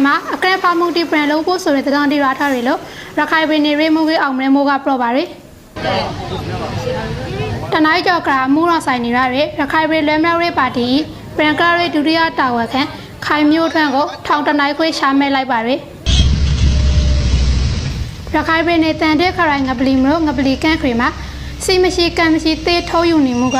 ရခိုင်မှာအကရက်ဖာမူတီပရန်လုံးဖို့ဆိုတဲ့သတင်းတွေရထားတွေလို့ရခိုင်ပင်နေရေမူကြီးအောင်မင်းမိုးကပြောပါရယ်တနိုင်းကျော်ကရာမူရဆိုင်နေရတဲ့ရခိုင်ပင်လွဲမြောက်ရေးပါတီပရန်ကရဲဒုတိယတာဝန်ခံခိုင်မျိုးထွန်းကိုထောင်တနိုင်းခွေးရှာမဲလိုက်ပါရယ်ရခိုင်ပင်နေတန်တဲ့ခရိုင်ငပလီမလို့ငပလီကန့်ခရီမှာစီမရှိကံမရှိသေးထိုးယူနေမှုက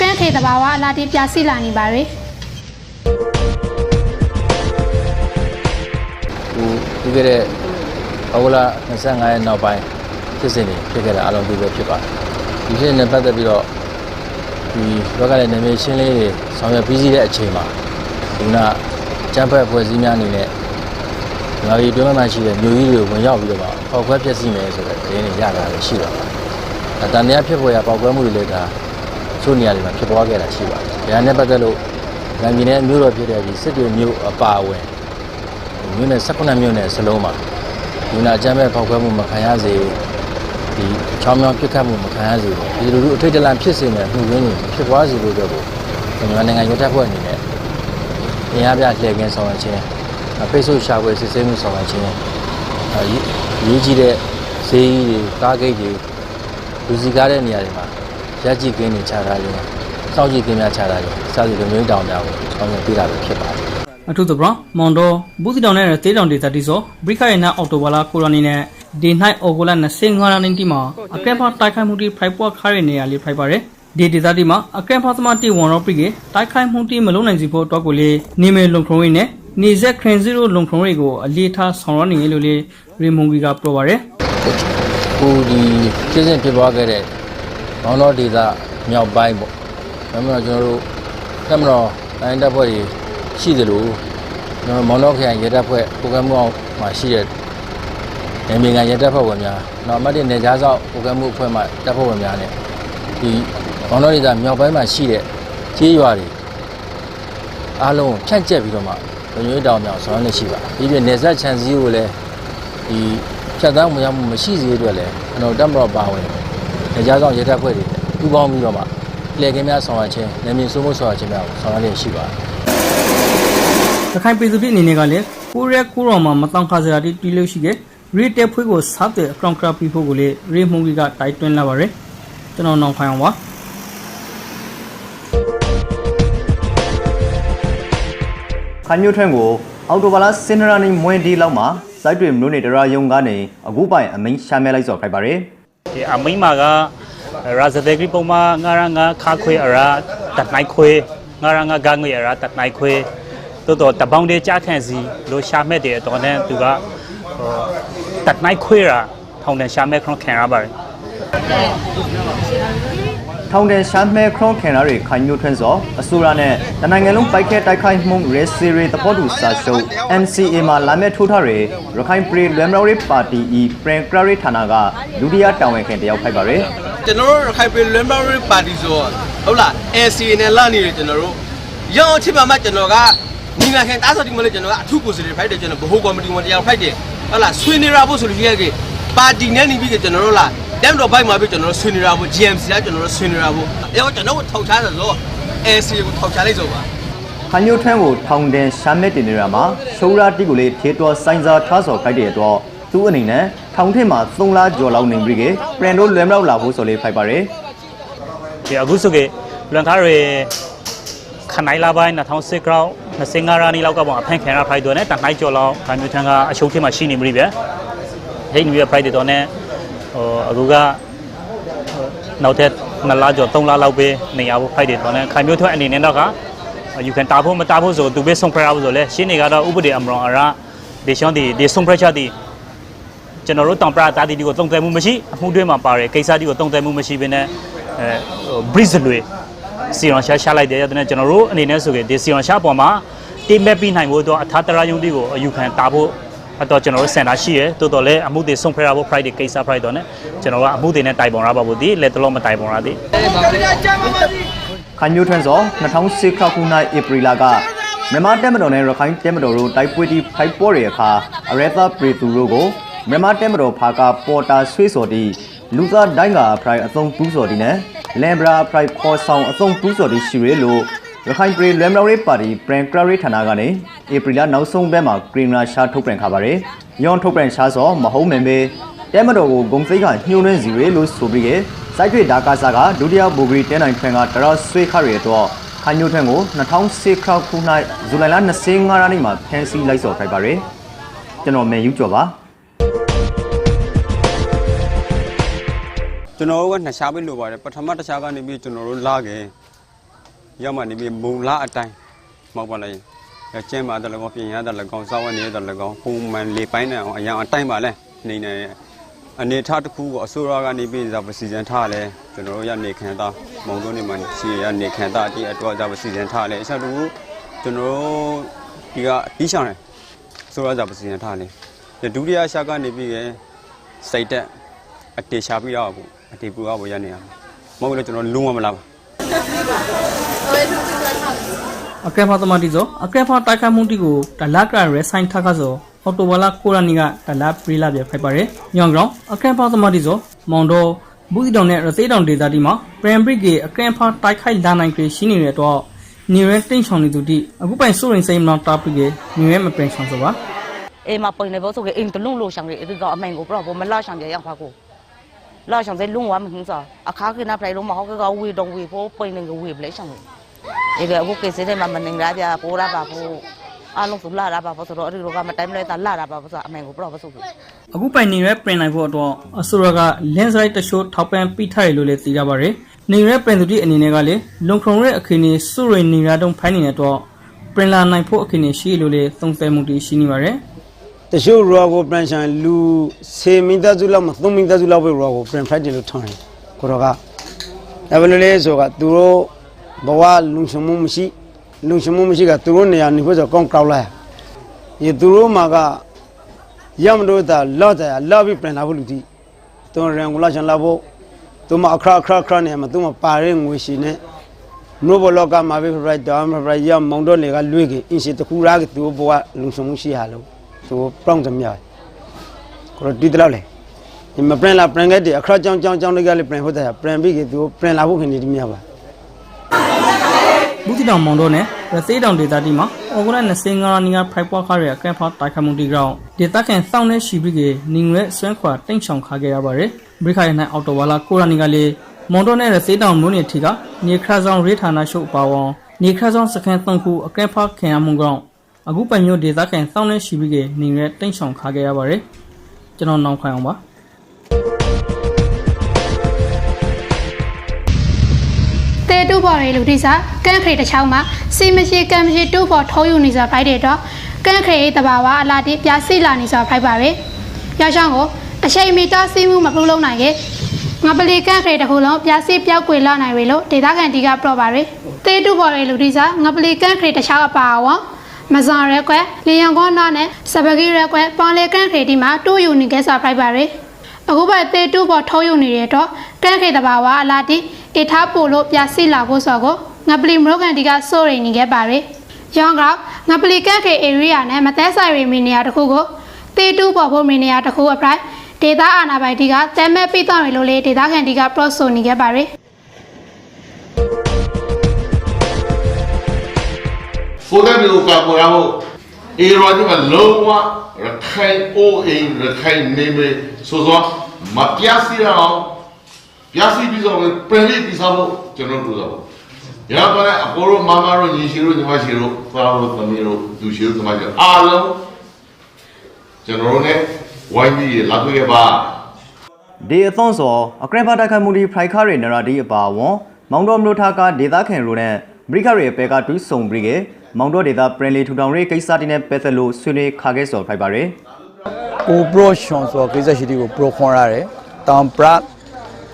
ကန့်ထေတဘာဝအလာတိပြစီလာနေပါရယ် ဟိုပြီးခဲ့တဲ့ဩဂုတ်လ25ရက်နောက်ပိုင်းဖြစ်စဉ်တွေဖြစ်ခဲ့တာအလုံးစုံပဲဖြစ်ပါတယ်ဒီဖြစ်စဉ်နဲ့ပတ်သက်ပြီးတော့ဒီဘက်ကလည်းနေမရှင်းလေးတွေဆောင်ရွက်ပြီးစီးတဲ့အချိန်မှာဒီကကျန်းဖက်ဖွဲ့စည်းများအနေနဲ့ငါဒီတွင်းမှာရှိတဲ့မြို့ကြီးတွေကိုဝင်ရောက်ပြီးတော့ပေါက်ခွဲဖျက်ဆီးမယ်ဆိုတဲ့သတင်းတွေရတာလည်းရှိတော့ပါတယ်အဲတန်တရားဖြစ်ပေါ်ရပေါက်ခွဲမှုတွေလည်းဒါချို့နေရာတွေမှာဖြစ်ပွားခဲ့တာရှိပါတယ်ဒါနဲ့ပတ်သက်လို့ရန်ပြည်နယ်မြို့တော်ဖြစ်တဲ့ဒီစစ်တွေမြို့အပါအဝင် မြို့နယ်18မြို့နယ်စလုံးမှာဒီနာအကြမ်းမဲ့ဖောက်ခွဲမှုမခံရစေဒီချောင်းမြောင်းပြစ်ခတ်မှုမခံရစေဒီလိုလိုအထိတ်တလန့်ဖြစ်စေတဲ့မှုရင်းတွေဖြစ်ပွားစေလို့တော့မြန်မာနိုင်ငံရွတ်တပ်ဖွဲ့အနေနဲ့အင်အားပြလှည့်ကင်းဆောင်ရွက်ခြင်းဖိတ်ဆို့ရှာဖွေစစ်ဆေးမှုဆောင်ရွက်ခြင်းအရေးကြီးတဲ့ဈေးကြီးတွေကားဂိတ်တွေလူစီကားတဲ့နေရာတွေမှာရက်ကြည့်ကင်းတွေချထားခြင်းစောင့်ကြည့်ကင်းများချထားခြင်းစသဖြင့်မျိုးတောင်များကိုဆောင်ရွက်ပေးတာပဲဖြစ်ပါတယ် အထုသဘရမောင်တော်ဘူးစီတောင်နဲ့တေးတောင်ဒေသတိစောဘရိခရိုင်နာအော်တိုဘာလာကိုရနီနဲ့ဒီနိုင်အော်ဂိုလာ25ရာနီတီမှာအကဲဖာတိုက်ခိုက်မှုတီဖိုက်ပွားခါရနေရလေးဖိုက်ပါတယ်ဒီဒေသတိမှာအကဲဖာသမားတီဝန်ရောပရိကေတိုက်ခိုက်မှုတီမလုံးနိုင်စီဖို့တော့ကိုလေနေမေလုံခုံးရင်းနဲ့နေဆက်ခရင်စီရိုလုံခုံးရီကိုအလေးထားဆောင်ရနေလို့လေရီမုန်ဂီကပြောပါတယ်ခုဒီဖြစ်စဉ်ဖြစ်ပွားခဲ့တဲ့ဘောင်းတော်ဒေသမြောက်ပိုင်းပေါ့။ဒါမှမဟုတ်ကျွန်တော်တို့တက်မတော်တိုင်းတပ်ဖွဲ့တွေ ရှိသလိုကျွန်တော်မောင်တော်ခရိုင်ရဲတပ်ဖွဲ့ပုံကမှုအောင်မှာရှိတဲ့နေမီကန်ရဲတပ်ဖွဲ့ဝင်များနောက်အမှတ်တဲ့နေကြားဆောက်ပုံကမှုအဖွဲ့မှတပ်ဖွဲ့ဝင်များနဲ့ဒီဘောင်းတော်ဒေသမြောက်ပိုင်းမှာရှိတဲ့ကျေးရွာတွေအားလုံးကိုဖြန့်ကျက်ပြီးတော့မှလုံခြုံရေးတောင်မြောက်ဆောင်ရွက်နေရှိပါတယ်။ဒီပြနေဆက်ချန်စီကိုလည်းဒီဖြတ်သန်းဝင်ရောက်မှုမရှိစေအတွက်လည်းကျွန်တော်တက်မတော်ပါဝင်နေကြားဆောင်ရဲတပ်ဖွဲ့တွေနဲ့ပူးပေါင်းပြီးတော့မှလက်ကင်းများဆောင်ရွက်ခြင်းနေမြင့်စိုးမိုးဆောင်ရွက်ခြင်းများကိုဆောင်ရွက်နေရှိပါတယ် ရခိုင်ပြည်သူပြည်အနေနဲ့ကလည်းကိုရဲကိုရောမှာမတောင်ခါစရာတီတီလို့ရှိခဲ့ရီတက်ဖွေးကိုစားတဲ့အကောင်ကရာပီဖို့ကိုလေရီမုန်ဂီကတိုက်တွန်းလာပါတယ်ကျွန်တော်နောင်ခိုင်အောင်ပါခိုင်မျိုးထွန်းကိုအော်တိုဘာလာစင်နရာနီမွင်ဒီလောက်မှာစိုက်တွေမျိုးနေတရာယုံကနေအခုပိုင်အမိန်ရှာမဲလိုက်စော်ခိုက်ပါတယ်ဒီအမိမကရာဇဒေဂရီပုံမှာငါရငါခါခွေအရာတတ်နိုင်ခွေငါရငါဂငွေအရာတတ်နိုင်ခွေ တိုးတော့တပေါင်းတဲ့ကြားခန့်စီလို့ရှာမဲ့တဲ့တော့နဲ့သူကဟိုတတ်နိုင်ခွေရာထောင်တဲ့ရှာမဲ့ခရခံရပါတယ်ထောင်တဲ့ရှာမဲခရောခင်ရာတွေခိုင်မျိုးထွန်းစော်အစိုးရနဲ့တနိုင်ငံလုံးပိုက်ခဲတိုက်ခိုက်မှုရဲစီရီတပေါ်တူစာရှုပ် NCA မှာလာမဲ့ထိုးထားတဲ့ရခိုင်ပရိလွမ်ရော်ရီပါတီဤပရင်ကရရီဌာနကလူဒီယာတာဝန်ခံတယောက်ဖိုက်ပါတယ်ကျွန်တော်တို့ရခိုင်ပြည်လွန်ဘာရီပါတီဆိုတော့ဟုတ်လား NCA နဲ့လာနေတယ်ကျွန်တော်တို့ရအောင်ချစ်ပါမှကျွန်တော်က ညီမခင်တားဆော်ဒီမလို့ကျွန်တော်ကအထူးကိုယ်စားလှယ်ဖိုက်တယ်ကျွန်တော်ဗဟိုကော်မတီဝင်တရားဖိုက်တယ်ဟုတ်လားဆွေးနွေးရဖို့ဆိုလို့ရှိရကေပါတီနဲ့နေပြီးကျွန်တော်တို့လားတမ်တော်ဘိုက်မှာပြီးကျွန်တော်တို့ဆွေးနွေးရဖို့ GMC ကကျွန်တော်တို့ဆွေးနွေးရဖို့အဲတော့ကျွန်တော်တို့ထောက်ချတယ်ဆိုတော့ NCA ကိုထောက်ချလိုက်ဆိုပါခိုင်မျိုးထွန်းကိုထောင်တဲ့ရှာမဲတင်နေတာမှာရှိုးရာတီကိုလေးထေတော်ဆိုင်စာထားစော်ခိုက်တဲ့အတွက်သူ့အနေနဲ့ထောင်ထစ်မှာ3လကျော်လောက်နေပြီကပရင်တို့လွမ်ရောက်လာဖို့ဆိုလေးဖိုက်ပါတယ်ဒီအခုဆိုကေလွန်ခါရ ခနိုင်လာပိုင်း2010ကောက်25ရာနီလောက်ကပေါ့အဖန်ခံရဖိုက်တော့နဲ့တနိုင်ကျော်လောက်ခါမျိုးထန်ကအရှုံးထင်းမှာရှိနေပြီပဲဟိတ်နူရဖိုက်တော့နဲ့ဟိုအခုကနောက်ထပ်2လကျော်3လလောက်ပဲနေရဖို့ဖိုက်တယ်တော့နဲ့ခါမျိုးထွက်အနေနဲ့တော့ကယူကန်တာဖို့မတာဖို့ဆိုသူပဲဆုံးဖရဖို့ဆိုလဲရှင်းနေကတော့ဥပဒေအမရောအရာဒေရှွန်ဒီဒီဆုံးဖရချတီကျွန်တော်တို့တောင်ပရာတာတီကိုတုံ့တယ်မှုမရှိအမှုတွင်းမှာပါတယ်ကိစ္စတီကိုတုံ့တယ်မှုမရှိဘဲနဲ့အဲ bridge လွေ စီရောင်ရှာရှာလိုက်တယ်တဲ့ကျွန်တော်တို့အနေနဲ့ဆိုကြဒီစီရောင်ရှာပေါ်မှာတိမဲ့ပြီးနိုင်ဖို့တော့အထာတရာယုံတီကိုအယူခံတာဖို့အတော့ကျွန်တော်တို့စင်တာရှိရတိုးတော်လဲအမှုတွေဆုံးဖရဖို့ Friday ကိစ္စ Friday တော့ねကျွန်တော်ကအမှုတွေနဲ့တိုင်ပုံရပါဘူးဒီလက်တလုံးမတိုင်ပုံရသည်ခိုင်မျိုးထွန်းစော2010ခုနှစ်ဧပြီလကမြန်မာတက်မတော်နဲ့ရခိုင်တက်မတော်တို့တိုက်ပွဲတီဖိုက်ပေါ်ရအခါအရသာပရီသူတို့ကိုမြန်မာတက်မတော်ဖာကပေါ်တာဆွေးစော်တီလူသားတိုင်းကအဖရိုင်အသုံးတူးစော်တီနဲ့ လန်ဘရာဖရိုင်ခေါ်ဆောင်အသုံးတူးစော်တီရှိရလို့ရခိုင်ပြည်လွမ်မြောက်ရေးပါတီပရန်ကရရေးဌာနကနေဧပြီလနောက်ဆုံးပတ်မှာကရင်နာရှာထုတ်ပြန်ခါပါတယ်။ယွန်ထုတ်ပြန်ရှာစောမဟုတ်မယ်ပဲတဲမတော်ကိုဂုံစိတ်ကညှိုးနှင်းစီရဲလို့ဆိုပြီးကစိုက်ထွေဒါကာဆာကဒုတိယဘူဂရီတဲနိုင်ထွန်းကတရဆွေးခရရတော့ခိုင်ညိုထွန်းကို2010ခခု၌ဇူလိုင်လ25ရက်နေ့မှာဖမ်းဆီးလိုက်စော်ခိုက်ပါတယ်။ကျွန်တော်မေယူကျော်ပါ ကျွန်တော်တို့ကနှစ်ခြားပဲလိုပါတယ်ပထမတစ်ခြားကနေပြီးကျွန်တော်တို့လာခဲ့ရမှနေပြီးမုံလာအတိုင်းမောက်ပါလိုက်ရကျင်းပါတယ်လည်းကောပြင်ရတယ်လည်းကောစောင်းနေတယ်လည်းကောပုံမှန်လေပိုင်းနေအောင်အရင်အတိုင်းပါလဲနေနေအနေထားတစ်ခုကိုအစိုးရကနေပြီးဇာပစီစဉ်ထားလဲကျွန်တော်တို့ရနေခံတာမုံတို့နေမှာရှိရနေခံတာဒီအတွက်ဇာပစီစဉ်ထားလဲအချက်တူကျွန်တော်တို့ဒီကပြီးရှောင်းတယ်အစိုးရဇာပစီစဉ်ထားလဲဒုတိယရှာကနေပြီးရစိတ်တက်အတေရှာပြီးတော့ဘူး အတေပူတော့ဘူးရနေရမှာမဟုတ်လို့ကျွန်တော်လုံးဝမလာပါအကဲဖာသမတီဇောအကဲဖာတိုက်ခိုက်မှုတီကိုတလကရဲဆိုင်ထခါဇောအော်တိုဝါလာကိုရနီကတလပရီလာပြဖိုက်ပါတယ်ညောင်ကောင်အကဲဖာသမတီဇောမောင်တော်ဘူးစီတောင်နဲ့ရသေးတောင်ဒေသတီမှာပရန်ဘရစ်ကအကဲဖာတိုက်ခိုက်လာနိုင်ကြရှိနေတဲ့တော့နေရဲတိန့်ဆောင်နေသူတီအခုပိုင်စိုးရင်စိမ်းမနာတာပရီကနေရဲမပင်ဆောင်ဆိုပါအေးမပိန်နေဘောဆိုကေအင်းတလုံးလို့ဆောင်လေဒီကအမိုင်ကိုပြတော့မလာဆောင်ကြရပါကို လာဆောင်တဲ့လုံးဝမဟင်းစားအခါကနာပလိုက်လုံးမဟုတ်ကဝေတော့ဝေဖို့ပိန်နေကဝေပလဲဆောင်လေအေးကအခုကေစတဲ့မှာမနေရပြပိုးရပါဖို့အားလုံးဆိုလာရပါဖို့ဆိုတော့အဲ့ဒီကမတိုင်းမလဲတာလာရပါဖို့ဆိုအမိုင်ကိုပြတော့မဆိုဘူးအခုပိုင်နေရဲပင်နိုင်ဖို့အတွက်အဆိုရကလင်းစရိုက်တရှိုးထောက်ပံ့ပိထားရလို့လည်းသိရပါတယ်နေရဲပင်သူတီအနေနဲ့ကလည်းလွန်ခုံရဲ့အခင်းကြီးစုရိနေရတုံးဖိုင်းနေတဲ့တော့ပင်လာနိုင်ဖို့အခင်းကြီးရှိလို့လည်းသုံးသပ်မှုတီရှိနေပါတယ် တချို့ရောကိုပြန်ဆိုင်လူစေမီသားစုလောက်မသုံးမီသားစုလောက်ပဲရောကိုပြန်ဖိုက်တယ်လို့ထောင်းတယ်ကိုတော့ကဒါဘယ်လိုလဲဆိုကသူတို့ဘဝလုံခြုံမှုမရှိလုံခြုံမှုမရှိကသူတို့နေရာနေဖို့ဆိုကောင်းကောက်လိုက်ရေသူတို့မှာကရမလို့တာလော့တယ်လော့ပြီးပြန်လာဖို့လူတီသူရန်ကိုလာချန်လာဖို့သူမအခရအခရအခရနေမှာသူမပါတဲ့ငွေရှင်နဲ့နိုဘလောကမှာပဲဖရိုက်တာမဖရိုက်ရမောင်တော့လေကလွေးကအင်းရှိတခုရာကသူဘဝလုံခြုံမှုရှိရလို့ သူပရောင်းသမျှကိုရတီတလောက်လေဒီမပရင်လာပရင်ကတဲ့အခရကြောင်းကြောင်းကြောင်းလေးကလေးပရင်ဟုတ်တယ်ပရင်ပြီးကသူပရင်လာဖို့ခင်ဒီမြပါဘူးတီတောင်မောင်တော့နဲ့ရသေးတောင်ဒေသတီမှာဩဂုတ်လ25ရက်နေ့ကဖိုက်ပွားခါရအကဲဖောက်တိုက်ခတ်မှုတီကောင်ဒေသခံစောင်းတဲ့ရှိပြီးကနင်းရဲဆွမ်းခွာတိန့်ချောင်ခါခဲ့ရပါတယ်ဘရိခိုင်နိုင်အော်တိုဝါလာကိုရနီကလည်းမောင်တော့နဲ့ရသေးတောင်မြို့နယ်ထီကနေခရဆောင်ရေးဌာနရှုပ်ပါဝေါနေခရဆောင်စခန်း3ခုအကဲဖောက်ခင်ရမှုကောင် အခုပိုင်မျိုးဒေသခံစောင်းတဲ့ရှိပြီးကနင်းရဲတိန့်ချောင်ခါခဲ့ရပါတယ်ကျွန်တော်နောက်ခိုင်အောင်ပါတဲတူဘော်ရီလူဒီစာကန့်ခရီတစ်ချောင်းမှာစီမရှိကန့်မရှိတူဘော်ထိုးယူနေစားဖိုက်တဲ့တော့ကန့်ခရီတဘာဝအလာတိပြစီလာနေစားဖိုက်ပါပဲ။ရောက်ချောင်းကိုအချိန်မီတာစီမှုမပြုလုပ်နိုင်ခဲ့ငါပလီကန့်ခရီတစ်ခုလုံးပြစီပြောက်ကွေလာနိုင်ပြီလို့ဒေသခံတီကပြောပါရယ်တဲတူဘော်ရီလူဒီစာငါပလီကန့်ခရီတစ်ချောင်းအပါအဝင် မဇွန်ရဲကွယ်လီယံကောနာနဲ့စပဂီရဲကွယ်ပေါင်လေကန့်ခရီဒီမှာတူယူနေခဲ့စားဖိုက်ပါရယ်အခုပဲတေတူပေါ်ထုံးယူနေတဲ့တော့ကန့်ခေတဘာဝအလာတီအထားပို့လို့ပြစီလာဖို့ဆိုကိုငပလီမရိုကန်တီကစိုးရိမ်နေခဲ့ပါရယ်။ရောင်းကောက်ငပလီကန့်ခေ area နဲ့မသက်ဆိုင်ရီမီနေယာတစ်ခုကိုတေတူပေါ်ဖို့မီနေယာတစ်ခုအပရိုက်ဒေတာအာနာပိုင်တီကတဲမဲ့ပြီးတော့ရလို့လေဒေတာကန်တီက pro ဆိုနေခဲ့ပါရယ်။ ကိုယ်တိုင်ကိုကာကွယ်ရဖို့အေရောဒီမှာလုံးဝရခိုင်အိုးအိမ်ရခိုင်နေမေဆိုတော့မပြစီရအောင်ပြစီပြီးတော့ပြန်ပြီးပြီးစားဖို့ကျွန်တော်တို့တော့ရပါလေအကိုရောမမရောညီရှိရောညီမရှိရောသားရောသမီးရောသူရှိရောသမီးရောအားလုံးကျွန်တော်တို့ ਨੇ ဝိုင်းပြီးလာတွေ့ရပါဒီအသွန်စောအကရဖာတိုက်ခိုက်မှုဒီဖရိုက်ခါရီနရာဒီအပါဝွန်မောင်တော်မလို့ထားကဒေသခံရိုနဲ့ဘရိခရီအပဲကတူးဆုံပြီးက မောင်တော်ဒေသပရင်လီထူထောင်ရေးကိစ္စတင်နဲ့ပတ်သက်လို့ဆွေးနွေးခါခဲ့စော်ဖိုက်ပါရယ်ကိုပရောရှွန်ဆိုကိစ္စရှိတီကိုပရောခွန်ရတယ်တမ်ပရတ်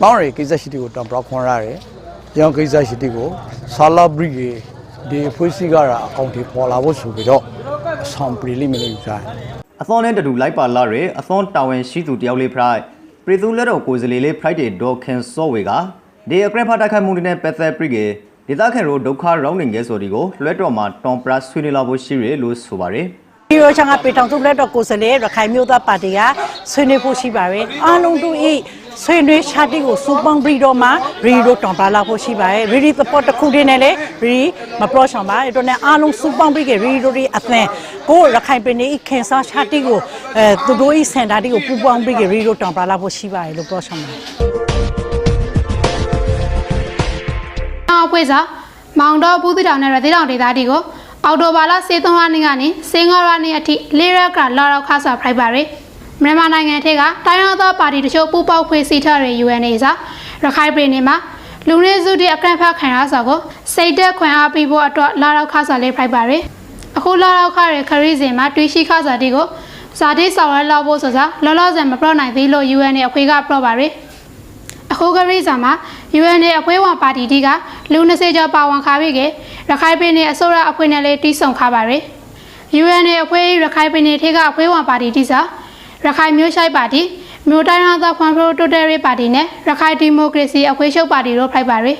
ပေါင်းရကိစ္စရှိတီကိုတမ်ပရခွန်ရတယ်ရောင်းကိစ္စရှိတီကိုဆာလာဘရီဂေဒီဖွေးစီကရာအကောင့်တွေပေါ်လာဖို့ဆိုပြီးတော့အဆောင်ပရီလိမလို့ယူစားတယ်အသွန်နဲ့တူလိုက်ပါလာရယ်အသွန်တာဝန်ရှိသူတယောက်လေးဖရိုက်ပရီသူလက်တော်ကိုယ်စားလှယ်လေးဖရိုက်တဲ့ဒေါခင်စောဝေကဒီအကရဖာတိုက်ခိုက်မှုတွေနဲ့ပတ်သက်ပြီးက ဒေသခံရိုဒုက္ခရောင်းနေငယ်ဆိုဒီကိုလွှဲတော်မှာတွန်ပရဆွေးနွေးလာဖို့ရှိရလို့ဆိုပါရယ်ဒီရောချောင်းကပေတောင်စုလက်တော့ကိုယ်စလဲရခိုင်မျိုးသားပါတီကဆွေးနွေးဖို့ရှိပါပဲအားလုံးတို့ဤဆွေးနွေးရှာတီကိုစူပန်ဘရီတော့မှာရီရိုတောင်ပါလာဖို့ရှိပါတယ်ရီရီသပေါ်တစ်ခုတည်းနဲ့လေရီမပလော့ရှောင်းပါအဲ့တော့နဲ့အားလုံးစူပန်ဘရီကရီရိုရီအသင်ကိုရခိုင်ပြည်နယ်ခင်စာရှာတီကိုအဲသူတို့ဤစင်တာတီကိုပူပေါင်းဘရီကရီရိုတောင်ပါလာဖို့ရှိပါတယ်လို့ပလော့ရှောင်းပါအောင် ဖွဲ့စာမောင်တော်ဘူးတိတောင်နဲ့ရသေးတောင်ဒေသတီကိုအော်တိုဘာလ73ရက်နေ့ကနေ15ရက်နေ့အထိလေးရက်ကလာတော့ခါစာဖိုက်ပါရယ်မြန်မာနိုင်ငံထက်ကတိုင်းရင်းသားပါတီတချို့ပူးပေါက်ဖွဲ့စည်းထားတဲ့ UNA စာရခိုင်ပြည်နယ်မှာလူနည်းစုတွေအကန့်ဖတ်ခံရစာကိုစိတ်သက်ခွင့်အားပေးဖို့အတွက်လာတော့ခါစာလေးဖိုက်ပါရယ်အခုလာတော့ခါရဲ့ခရီးစဉ်မှာတွေးရှိခါစာတီကိုဇာတိဆောင်ရလောက်ဖို့ဆိုစားလောလောဆယ်မပြောနိုင်သေးလို့ UNA အခွေကပြောပါရယ် အခုကရိစာမှာ UNA အဖွဲ့ဝင်ပါတီတီကလူ20ကျော်ပါဝင်ခါပြီးကရခိုင်ပြည်နယ်အစိုးရအဖွဲ့နဲ့လည်းတီးဆုံခါပါရယ် UNA အဖွဲ့ရခိုင်ပြည်နယ်ထဲကအဖွဲ့ဝင်ပါတီတီစာရခိုင်မျိုးရှိုက်ပါတီမြို့တိုင်းရသားဖွံ့ဖြိုးတိုးတက်ရေးပါတီနဲ့ရခိုင်ဒီမိုကရေစီအဖွဲ့ချုပ်ပါတီတို့ဖိုက်ပါရယ်